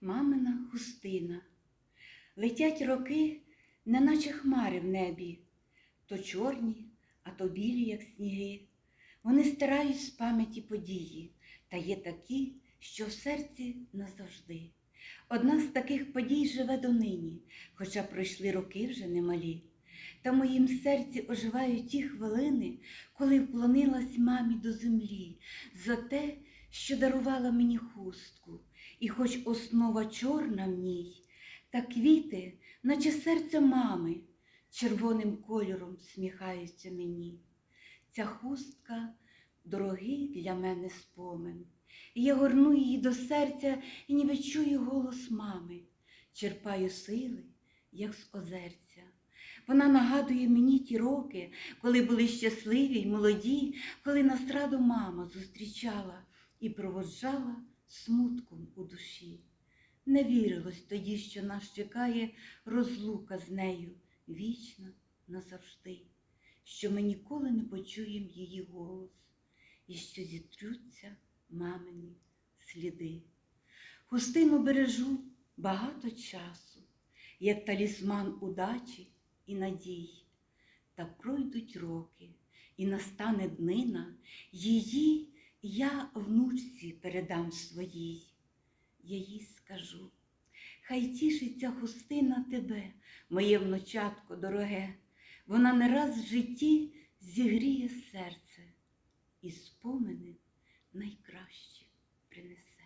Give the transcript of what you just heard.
мамина хустина. Летять роки, неначе хмари в небі, то чорні, а то білі, як сніги. Вони стирають з пам'яті події, та є такі, що в серці назавжди. Одна з таких подій живе донині, хоча пройшли роки вже немалі. Та моїм серці оживають ті хвилини, коли вклонилась мамі до землі за те, що дарувала мені хустку, і хоч основа чорна в ній, та квіти, наче серце мами, червоним кольором сміхаються мені. Ця хустка дорогий для мене спомин. І я горну її до серця і ніби чую голос мами, черпаю сили, як з озерця. Вона нагадує мені ті роки, коли були щасливі й молоді, коли нас раду мама зустрічала і проводжала смутком у душі. Не вірилось тоді, що нас чекає розлука з нею вічна назавжди, що ми ніколи не почуємо її голос, і що зітруться мамині сліди. Хустину бережу багато часу, як талісман удачі і надій. Та пройдуть роки, і настане днина, її я внучці передам своїй. Я їй скажу, хай тішиться хустина тебе, моє внучатко дороге, вона не раз в житті зігріє серце і спомини найкраще принесе.